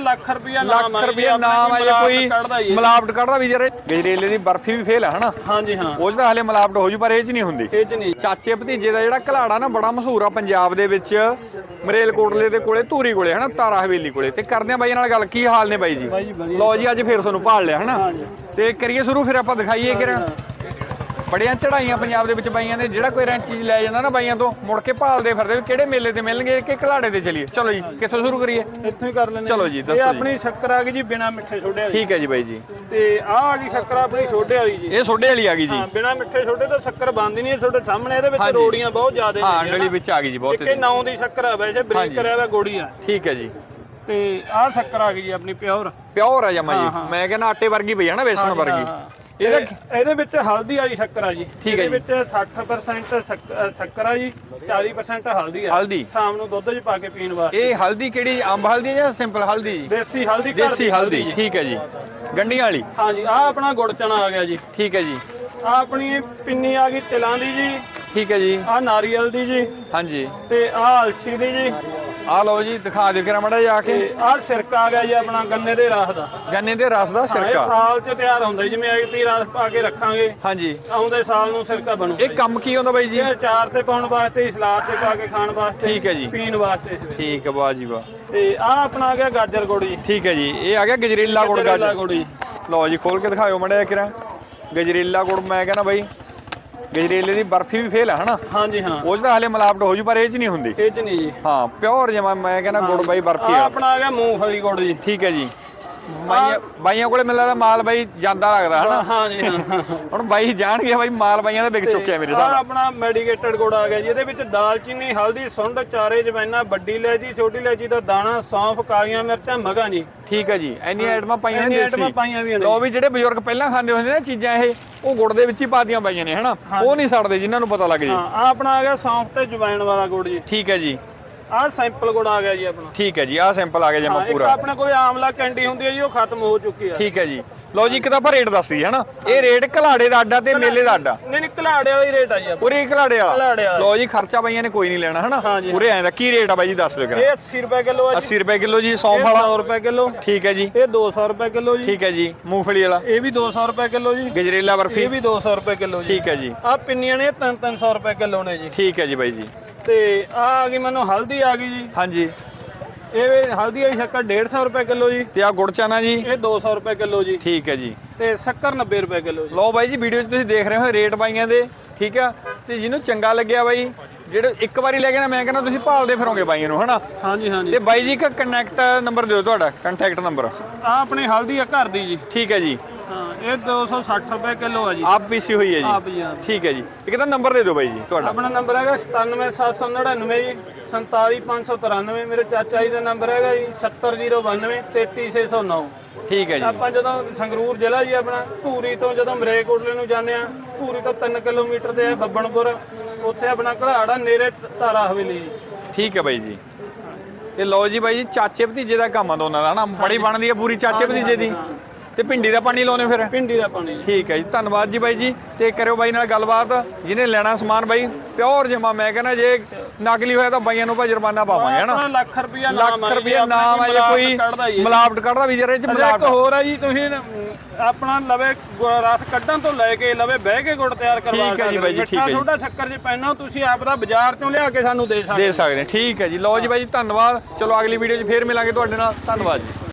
ਲੱਖ ਨਾਮ ਨਾਮ ਹੈ ਕੋਈ ਮਿਲਾਵਟ ਕੱਢਦਾ ਵੀ ਜਿਹੜੇ ਗਜਰੇਲੇ ਦੀ ਬਰਫੀ ਵੀ ਫੇਲ ਹੈ ਹਨਾ? ਹਾਂਜੀ ਹਾਂ। ਉਹ ਤਾਂ ਹਲੇ ਮਿਲਾਵਟ ਹੋ ਜੂ ਪਰ ਇਹ ਚ ਨਹੀਂ ਹੁੰਦੀ। ਇਹ ਚ ਨਹੀਂ। ਚਾਚੇ ਭਤੀਜੇ ਦਾ ਜਿਹੜਾ ਘਲਾੜਾ ਨਾ ਬੜਾ ਮਸ਼ਹੂਰ ਆ ਪੰਜਾਬ ਦੇ ਵਿੱਚ ਮਰੇਲ ਕੋਟਲੇ ਦੇ ਕੋਲੇ ਧੂਰੀ ਕੋਲੇ ਹਨਾ? ਤਾਰਾ ਹਵੇਲੀ ਕੋਲੇ। ਤੇ ਕਰਦੇ ਆ ਬਾਈ ਨਾਲ ਗੱਲ ਕੀ ਹਾਲ ਨੇ ਬਾਈ ਜੀ? ਲਓ ਜੀ ਅੱਜ ਫੇਰ ਤੁਹਾਨੂੰ ਭਾਲ ਲਿਆ ਹਨਾ? ਹਾਂਜੀ। ਤੇ ਕਰੀਏ ਸ਼ੁਰੂ ਫਿਰ ਆਪਾਂ ਦਿਖਾਈਏ ਕਿ ਬੜੀਆਂ ਚੜਾਈਆਂ ਪੰਜਾਬ ਦੇ ਵਿੱਚ ਬਾਈਆਂ ਨੇ ਜਿਹੜਾ ਕੋਈ ਰੈਂਚ ਚੀਜ਼ ਲੈ ਜਾਂਦਾ ਨਾ ਬਾਈਆਂ ਤੋਂ ਮੁੜ ਕੇ ਭਾਲਦੇ ਫਿਰਦੇ ਵੀ ਕਿਹੜੇ ਮੇਲੇ ਤੇ ਮਿਲਣਗੇ ਕਿ ਘਲਾੜੇ ਤੇ ਚਲੀਏ। ਚਲੋ ਜੀ ਕਿੱਥੋਂ ਸ਼ੁਰੂ ਕਰੀਏ? ਇੱਥੋਂ ਹੀ ਕਰ ਲੈਂਦੇ ਚਲੋ ਹਾਂ। ਜੀ, ਇਹ ਦੱਸੋ ਜੀ। ਆਪਣੀ ਸ਼ੱਕਰ ਆ ਗਈ ਜੀ ਬਿਨਾ ਮਿੱਠੇ ਛੋਡੇ ਵਾਲੀ। ਠੀਕ ਹੈ ਜੀ ਬਾਈ ਜੀ। ਤੇ ਆਹ ਆ ਗਈ ਸ਼ੱਕਰ ਆਪਣੀ ਛੋਡੇ ਵਾਲੀ ਜੀ। ਇਹ ਸੋਡੇ ਵਾਲੀ ਆ ਗਈ ਜੀ। ਹਾਂ ਬਿਨਾ ਮਿੱਠੇ ਛੋਡੇ ਤੋਂ ਸ਼ੱਕਰ ਬਣਦੀ ਨਹੀਂ ਤੁਹਾਡੇ ਸਾਹਮਣੇ ਇਹਦੇ ਵਿੱਚ। ਰੋੜੀਆਂ ਬਹੁਤ ਜ਼ਿਆਦਾ ਹਾਂ ਨੇ ਡਲੀ ਵਿੱਚ ਆ ਗਈ ਜੀ ਬਹੁਤ ਇੱਕ ਇਹ ਨੌ ਦੀ ਸ਼ੱਕਰ ਆ ਵੈਸੇ। ਬਰੀਕ ਕਰਿਆ ਹੋਇਆ ਗੋੜੀ ਆ ਠੀਕ ਹੈ ਜੀ। ਤੇ ਆਹ ਸ਼ੱਕਰ ਆ ਗਈ ਜੀ ਆਪਣੀ ਪਿਓਰ। ਪਿਓਰ ਆ ਜਮਾ ਹਾਂ, ਜੀ। ਹਾਂ। ਮੈਂ ਕਹਿੰਦਾ ਆਟੇ ਵਰਗੀ ਪਈ ਆ ਨਾ ਵੇਸਣ ਵਰਗੀ। ਇਹਦੇ ਇਹਦਾ ਵਿੱਚ ਹਲਦੀ ਵਾਲੀ ਸ਼ੱਕਰ ਆ ਜੀ। ਇਹਦੇ ਵਿੱਚ 60% ਸ਼ੱਕ- ਅ, ਸ਼ੱਕਰ ਆ ਜੀ 40% ਹਲਦੀ ਆ। ਹਲਦੀ? ਸ਼ਾਮ ਨੂੰ ਦੁੱਧ 'ਚ ਪਾ ਕੇ ਪੀਣ ਵਾਸਤੇ। ਇਹ ਹਲਦੀ ਕਿਹੜੀ ਅੰਬ ਹਲਦੀ ਜਾਂ ਸਿੰਪਲ ਹਲਦੀ ਦੇਸੀ ਹਲਦੀ ਦੇਸੀ ਹਲਦੀ। ਠੀਕ ਹੈ ਜੀ। ਗੰਡੀਆਂ ਵਾਲੀ? ਹਾਂਜੀ ਆਹ ਆਪਣਾ ਗੁੜ ਚਨਾ ਆ ਗਿਆ ਜੀ। ਠੀਕ ਹੈ ਜੀ। ਆਹ ਆਪਣੀ ਪਿੰਨੀ ਆ ਗਈ ਤਿਲਾਂ ਦੀ ਜੀ। ਠੀਕ ਹੈ ਜੀ। ਆਹ ਨਾਰੀਅਲ ਦੀ ਜੀ। ਹਾਂਜੀ। ਤੇ ਆਹ ਅਲਸੀ ਦੀ ਜੀ। ਆ ਲਓ ਜੀ ਦਿਖਾ ਦਿਓ ਕਿਰਾ ਮੜਾ ਜਾ ਕੇ। ਆਹ ਸਿਰਕਾ ਆ ਗਿਆ ਜੀ ਆਪਣਾ ਗੰਨੇ ਦੇ ਰਸ ਦਾ। ਗੰਨੇ ਦੇ ਰਸ ਦਾ ਹਾਂ, ਇਹ ਸਿਰਕਾ? ਸਾਲ 'ਚ ਤਿਆਰ ਹੁੰਦਾ ਜੀ, ਜਿਵੇਂ ਐਤੀ ਰਸ ਪਾ ਕੇ ਰੱਖਾਂਗੇ ਹਾਂਜੀ। ਆਉਂਦੇ ਸਾਲ ਨੂੰ ਸਿਰਕਾ ਬਣੂ। ਇਹ ਕੰਮ ਕੀ ਹੁੰਦਾ ਬਾਈ ਜੀ? ਇਹ ਅਚਾਰ ਤੇ ਪਾਉਣ ਵਾਸਤੇ ਸਲਾਦ ਤੇ ਪਾ ਕੇ ਖਾਣ ਵਾਸਤੇ ਠੀਕ ਹੈ ਜੀ। ਪੀਣ ਵਾਸਤੇ। ਠੀਕ ਹੈ ਵਾਹ ਜੀ ਵਾਹ। ਤੇ ਆਹ ਆਪਣਾ ਆ ਗਿਆ ਗਾਜਰ ਗੁੜ ਜੀ। ਠੀਕ ਹੈ ਜੀ ਇਹ ਆ ਗਿਆ ਗਜਰੇਲਾ ਗੁੜ ਗਾਜਰ। ਗੁੜ ਜੀ। ਲਓ ਜੀ ਖੋਲ ਕੇ ਦਿਖਾਓ ਮੜਾ ਕਿਰਾ ਗਜਰੇਲਾ ਗੁੜ ਮੈਂ ਕਹਿੰਦਾ ਬਾਈ ਗਜਰੇਲੇ ਦੀ ਬਰਫੀ ਵੀ ਫੇਲ ਹੈ ਹਨਾ? ਹਾਂਜੀ ਹਾਂ। ਉਹ ਤਾਂ ਹਲੇ ਮਿਲਾਵਟ ਹੋ ਜੂ ਪਰ ਇਹ ਚ ਨਹੀਂ ਹੁੰਦੀ। ਇਹ ਚ ਨਹੀਂ ਜੀ। ਹਾਂ ਪਿਓਰ ਜਮਾ ਮੈਂ ਕਹਿੰਦਾ ਗੁੜ ਬਾਈ ਬਰਫੀ ਆ। ਆਪਣਾ ਆ ਗਿਆ ਮੂੰਗਫਲੀ ਗੁੜ ਜੀ। ਠੀਕ ਹੈ ਜੀ। ਬਾਈਆਂ ਬਾਈਆਂ ਕੋਲੇ ਮੈਨੂੰ ਲੱਗਦਾ ਮਾਲ ਬਾਈ ਜਾਂਦਾ ਲੱਗਦਾ ਹਨਾ? ਹਾਂ ਹਾਂ। ਹੁਣ ਬਾਈ ਜਾਣਗੇ ਬਾਈ ਮਾਲ ਬਾਈਆਂ ਦਾ ਵਿਕ ਚੁੱਕਿਆ ਮੇਰੇ ਨਾਲ। ਆਪਣਾ ਮੈਡੀਕੇਟਡ ਗੁੜ ਆ ਗਿਆ ਜੀ ਇਹਦੇ ਵਿੱਚ ਦਾਲਚੀਨੀ ਹਲਦੀ ਸੁੰਡ ਚਾਰੇ ਜਵੈਨਾ ਵੱਡੀ ਇਲਾਇਚੀ ਛੋਟੀ ਇਲਾਇਚੀ ਦਾ ਦਾਣਾ ਸੌਂਫ ਕਾਲੀਆਂ ਮਿਰਚਾਂ ਮਗਾਂ ਜੀ। ਠੀਕ ਹੈ ਜੀ ਇੰਨੀਆਂ ਆਈਟਮਾਂ ਪਾਈਆਂ ਨੇ ਇੰਨੀਆਂ ਆਈਟਮਾਂ ਦੇਸੀ ਪਾਈਆਂ ਵੀ ਨੇ। ਲੋ ਵੀ ਜਿਹੜੇ ਬਜ਼ੁਰਗ ਪਹਿਲਾਂ ਖਾਂਦੇ ਹੁੰਦੇ ਨੇ ਚੀਜ਼ਾਂ ਇਹ ਉਹ ਗੁੜ ਦੇ ਵਿੱਚ ਹੀ ਪਾਦੀਆਂ ਪਾਈਆਂ ਨੇ ਹਨਾ? ਉਹ ਨਹੀਂ ਸੜਦੇ ਜਿਨ੍ਹਾਂ ਨੂੰ ਪਤਾ ਲੱਗ ਜੇ। ਹਾਂ ਆਹ ਆਪਣਾ ਆ ਗਿਆ ਸੌਂਫ ਤੇ ਜਵੈਣ ਵਾਲਾ ਗੁੜ ਜੀ। ਠੀਕ ਹੈ ਜੀ। ਆਹ ਸੈਂਪਲ ਗੁੜ ਆ ਗਿਆ ਜੀ ਆਪਣਾ। ਠੀਕ ਹੈ ਜੀ ਆਹ ਸੈਂਪਲ ਆ ਗਿਆ ਜਮਾ ਹਾਂ ਇੱਕ ਪੂਰਾ। ਆਪਣੇ ਕੋਲੇ ਆਮਲਾ ਕੈਂਡੀ ਹੁੰਦੀ ਹੈ ਜੀ ਉਹ ਖਤਮ ਹੋ ਚੁੱਕੀ ਆ। ਠੀਕ ਹੈ ਜੀ। ਲਓ ਜੀ ਇੱਕ ਤਾਂ ਆਪਾਂ ਰੇਟ ਦੱਸ ਦਈਏ ਹਨਾ? ਇਹ ਰੇਟ ਘਲਾੜੇ ਦਾ ਅੱਡਾ ਤੇ ਮੇਲੇ ਦਾ ਅੱਡਾ। ਨਹੀਂ ਨਹੀਂ ਘਲਾੜੇ ਵਾਲੀ ਰੇਟ ਆ ਜੀ ਆਪਣਾ। ਪੂਰੇ ਘਲਾੜੇ ਵਾਲਾ। ਘਲਾੜੇ ਵਾਲਾ। ਲਓ ਜੀ ਖਰਚਾ ਬਾਈਆਂ ਨੇ ਕੋਈ ਨਹੀਂ ਲੈਣਾ ਹਨਾ? ਹਾਂਜੀ। ਪੂਰੇ ਐਂ ਦਾ ਕੀ ਰੇਟ ਆ ਬਾਈ ਜੀ ਦੱਸ ਦਿਓ ਕਿਰਾ ਇਹ 80 ਰੁਪਏ ਕਿਲੋ ਆ ਜੀ। 80 ਰੁਪਏ ਕਿਲੋ ਜੀ ਸੌਂਫ ਇਹ ਵਾਲਾ। 100 ਰੁਪਏ ਕਿਲੋ। ਠੀਕ ਹੈ ਜੀ। ਇਹ 200 ਰੁਪਏ ਕਿਲੋ ਜੀ। ਠੀਕ ਹੈ ਜੀ ਮੂੰਗਫਲੀ ਵਾਲਾ। ਇਹ ਵੀ 200 ਰੁਪਏ ਕਿਲੋ ਜੀ। ਗਜਰੇਲਾ ਬਰਫੀ। ਇਹ ਵੀ 200 ਰੁਪਏ ਕਿਲੋ ਜੀ। ਠੀਕ ਹੈ ਜੀ। ਆ ਪਿੰਨੀਆਂ ਨੇ 3-300 ਰੁਪਏ ਕਿਲੋ ਨੇ ਜੀ। ਠੀਕ ਹੈ ਜੀ ਬਾਈ ਜੀ। ਤੇ ਆ ਆ ਗਈ ਮੈਨੂੰ ਹਲਦੀ ਆ ਗਈ ਜੀ। ਹਾਂਜੀ। ਇਹ ਵੀ ਹਲਦੀ ਵਾਲੀ ਸ਼ੱਕਰ 150 ਰੁਪਏ ਕਿਲੋ ਜੀ। ਤੇ ਆ ਗੁੜ ਚਾਨਾ ਜੀ? ਇਹ 200 ਰੁਪਏ ਕਿਲੋ ਜੀ। ਠੀਕ ਹੈ ਜੀ। ਤੇ ਸ਼ੱਕਰ 90 ਰੁਪਏ ਕਿਲੋ ਜੀ। ਲਓ ਬਾਈ ਜੀ ਵੀਡੀਓ 'ਚ ਤੁਸੀਂ ਦੇਖ ਰਹੇ ਹੋ ਰੇਟ ਬਾਈਆਂ ਦੇ ਠੀਕ ਆ? ਤੇ ਜਿਹਨੂੰ ਚੰਗਾ ਲੱਗਿਆ ਬਾਈ ਜਿਹੜੇ ਇੱਕ ਵਾਰੀ ਲੈ ਕੇ ਨਾ ਮੈਂ ਕਹਿੰਦਾ ਤੁਸੀਂ ਭਾਲਦੇ ਫਿਰੋਗੇ ਬਾਈਆਂ ਨੂੰ ਹਨਾ? ਹਾਂਜੀ ਹਾਂਜੀ। ਤੇ ਬਾਈ ਜੀ ਇੱਕ ਕਨੈਕਟ ਨੰਬਰ ਦਿਓ ਤੁਹਾਡਾ ਕੰਟੈਕਟ ਨੰਬਰ ਆ ਆਪਣੀ ਹਲਦੀ ਆ ਘਰ ਦੀ ਜੀ। ਠੀਕ ਹੈ ਜੀ। ਇਹ 260 ਰੁਪਏ ਕਿਲੋ ਆ ਜੀ। ਆਪ ਪੀਸੀ ਹੋਈ ਹੈ ਜੀ। ਆਪ ਜੀ ਆਪ ਠੀਕ ਹੈ ਜੀ। ਇੱਕ ਤਾਂ ਨੰਬਰ ਦੇ ਦਿਓ ਬਾਈ ਜੀ ਤੁਹਾਡਾ। ਆਪਣਾ ਨੰਬਰ ਹੈਗਾ 97799 ਜੀ 47593 ਮੇਰੇ ਚਾਚਾ ਜੀ ਦਾ ਨੰਬਰ ਹੈਗਾ ਜੀ 70092 33609 ਠੀਕ ਹੈ ਜੀ। ਆਪਾਂ ਜਦੋਂ ਸੰਗਰੂਰ ਜ਼ਿਲ੍ਹਾ ਜੀ ਆਪਣਾ ਧੂਰੀ ਤੋਂ ਜਦੋਂ ਮਰੇਕੋਟਲੇ ਨੂੰ ਜਾਂਦੇ ਆ ਧੂਰੀ ਤੋਂ 3 ਕਿਲੋਮੀਟਰ ਤੇ ਹੈ ਬੱਬਣਪੁਰ ਉੱਥੇ ਆਪਣਾ ਘਰਾੜਾ ਨੇੜੇ ਤਾਰਾ ਹਵੇਲੀ ਜੀ। ਠੀਕ ਹੈ ਬਾਈ ਜੀ। ਤੇ ਲਓ ਜੀ ਬਾਈ ਜੀ ਚਾਚੇ ਭਤੀਜੇ ਦਾ ਕੰਮ ਆ ਦੋਨਾਂ ਦਾ ਹਨਾ? ਬੜੀ ਬਣਦੀ ਹੈ ਪੂਰੀ ਚਾਚੇ ਭਤੀਜੇ ਦੀ। ਤੇ ਭਿੰਡੀ ਦਾ ਪਾਣੀ ਲਾਉਨੇ ਫਿਰ? ਪਿੰਡੀ ਦਾ ਪਾਣੀ ਠੀਕ ਹੈ ਜੀ ਧੰਨਵਾਦ ਜੀ ਬਾਈ ਜੀ। ਤੇ ਕਰਿਓ ਬਾਈ ਨਾਲ ਗੱਲਬਾਤ ਜਿਹਨੇ ਲੈਣਾ ਸਮਾਨ ਬਾਈ ਪਿਓਰ ਜਮਾ ਮੈਂ ਕਹਿੰਦਾ ਜੇ ਨਕਲੀ ਹੋਇਆ ਤਾਂ ਬਾਈਆਂ ਨੂੰ ਭਾਈ ਜੁਰਮਾਨਾ ਪਾਵਾਂਗੇ ਹਨਾ? ਲੱਖ ਰੁਪਿਆ ਲੱਖ ਨਾਮ ਆ ਜੀ, ਰੁਪਏ ਆਪਣਾ ਨਾਮ ਆ ਜੇ ਮਿਲਾਵਟ ਕੋਈ ਮਿਲਾਵਟ ਕੱਢਦਾ ਵੀ ਜਿਹੜੇ ਚ ਮਿਲਾਵਟ ਹੋਰ ਆ ਜੀ ਤੁਸੀਂ ਆਪਣਾ ਲਵੇ ਰਸ ਕੱਢਣ ਤੋਂ ਲੈ ਕੇ ਲਵੇ ਬਹਿ ਕੇ ਗੁੜ ਤਿਆਰ ਕਰਵਾ ਠੀਕ ਹੈ ਜੀ ਬਾਈ ਜੀ, ਠੀਕ ਹੈ। ਛੋਟਾ ਸ਼ੱਕਰ ਜੇ ਪੈਣਾ ਤੁਸੀਂ ਆਪ ਦਾ ਬਾਜ਼ਾਰ ਚੋਂ ਲਿਆ ਕੇ ਸਾਨੂੰ ਦੇ ਸਕਦੇ ਦੇ ਸਕਦੇ ਹਾਂ। ਠੀਕ ਹੈ ਜੀ ਲਓ ਜੀ ਬਾਈ ਜੀ ਧੰਨਵਾਦ। ਚਲੋ ਅਗਲੀ ਵੀਡੀਓ 'ਚ ਫੇਰ ਮਿਲਾਂਗੇ ਤੁਹਾਡੇ ਨਾਲ। ਧੰਨਵਾਦ ਜੀ।